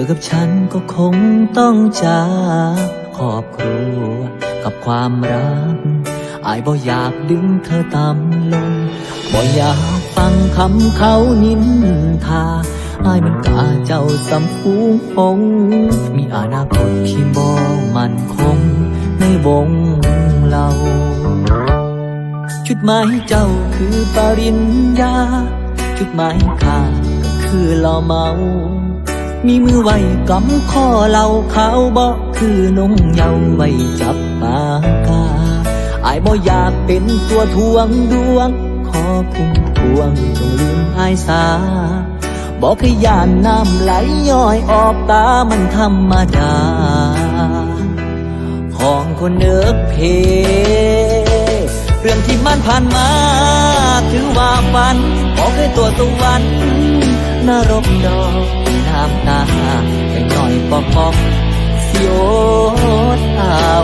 อกับฉันก็คงต้องจากครอบครัวกับความรัก อายบ่อยากดึงเธอตามลง บ่อยากฟังคำเขานินทาอายมันกาเจ้าสำฟูงพงมีอนาคตที่บ่มันคง ในวงเราจุดหมายเจ้าคือปริญญา จุดหมายข้าก็คือเหล่าเมา มีมือไว้กำข้อเหล่าเขาบอกคือนงเยาไว้จับปากกาอายบ่อยากเป็นตัวทวงดวง ขอพุ่มพวงจงลืมอายสาบอกให้ยานน้ำไหลย้อยออกตามันธรรมดา ของคนเนิกเพ เรื่องที่มันผ่านมา ถือว่าฝันบอกให้ตัวสวรรค์นรกดอก น้ำตาแค่หน่อยปอกปอกเสียวเอา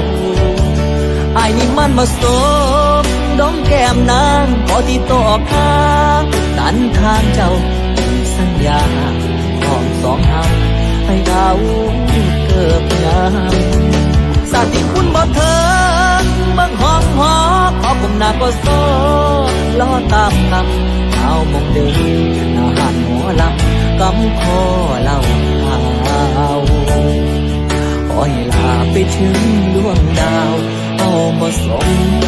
ไอ้นี่มันมาสมดมแก้มนางพอที่ตอกข้างตันทางเจ้าสัญญาของสองเฮาให้เอาเกิบงามสาธิคุณบ่เถิงเบิ่งห้องหอขอผมหน้าก็โซล้อตามคำ เอามองเดินนาหันหัวลำกำคอเล่าข่าวขอให้ลาไปถึงดวงดาว เอามาสม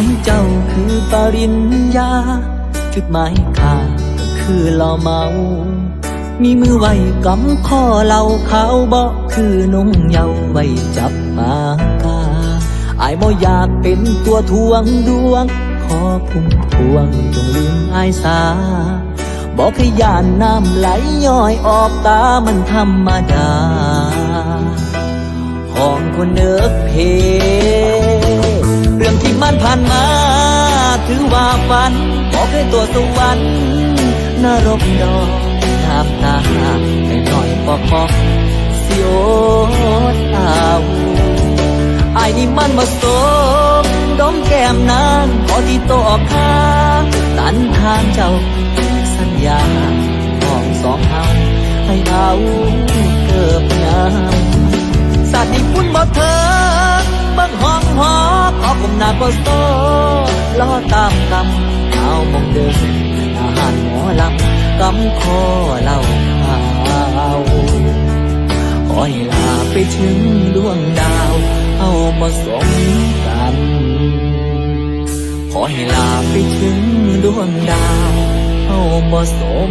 ายเจ้าคือปริญญา จุดหมายข้าก็คือเหล่าเมา มีมือไว้กำข้อเหล่าเขาบอกคือนงเยาไว้จับปากกาอายบ่อยากเป็นตัวทวงดวง ขอพุ่มพวงจงลืมอายสา บอกให้ยานน้ำไหลย้อยออกตามันธรรมดา ของคนเนิกเพเรื่องที่ มันผ่านมา ถือว่าฝันบอกให้ตัวสวรรค์นรกดอกน้ำตาให้หน่อยปอกปอกเสียวเอาไอ้นี่มันมาสมดมแก้มนางขอที่โตออกข้าตันทางเจ้าสัญญาของสองเฮาให้เอาเกิบงามสาดให้พุ่นบ่เถิงเบิ่งห้องหอขอผมหน้าก็โซล้อตามคำเอามองเดินอาหารหมอลำกำคอเล่าข่าวขอให้ลาไปถึงดวงดาว เอามาสมกัน ขอให้ลาไปถึงดวงดาว เอามาสม